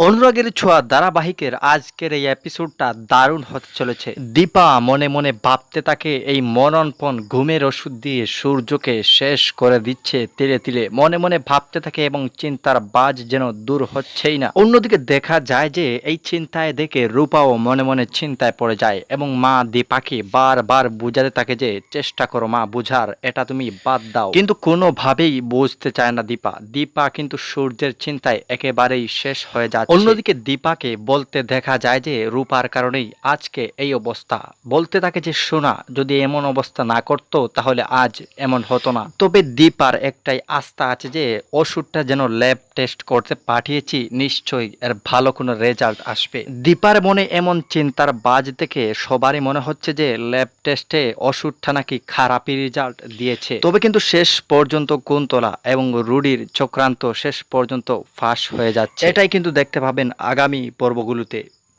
অনুরাগের ছোঁয়া ধারাবাহিকের আজকের এই এপিসোডটা দারুণ হতে চলেছে। দীপা মনে মনে ভাবতে থাকে, এই মরণপণ ঘুমের ওষুধ দিয়ে সূর্যকে শেষ করে দিচ্ছে তিলে তিলে। মনে মনে ভাবতে থাকে এবং চিন্তার বাজ যেন দূর হচ্ছেই না। অন্যদিকে দেখা যায় যে, এই চিন্তায় দেখে রূপাও মনে মনে চিন্তায় পড়ে যায় এবং মা দীপাকে বারবার বুঝাতে থাকে যে, চেষ্টা করো মা, বুঝার, এটা তুমি বাদ দাও। কিন্তু কোনোভাবেই বুঝতে চায় না দীপা। দীপা কিন্তু সূর্যের চিন্তায় একেবারেই শেষ হয়ে যাচ্ছে। অন্যদিকে দীপাকে বলতে দেখা যায় যে রূপার কারণেই আজকে এই অবস্থা। বলতে থাকে যে সোনা যদি এমন অবস্থা না করতো তাহলে আজ এমন হতো না। তবে দীপার একটাই আস্থা আছে যে ওষুধটা যেন ল্যাব টেস্ট করতে পাঠিয়েছি নিশ্চয়ই এর ভালো কোনো রেজাল্ট আসবে। দীপার মনে এমন চিন্তার বাজ থেকে সবারই মনে হচ্ছে যে ল্যাব টেস্টে ওষুধটা নাকি খারাপই রেজাল্ট দিয়েছে। তবে কিন্তু শেষ পর্যন্ত কুন্তলা এবং রুডির চক্রান্ত শেষ পর্যন্ত ফাঁস হয়ে যাচ্ছে। এটাই কিন্তু দেখতে পাবেন আগামী পর্বগুলোতে।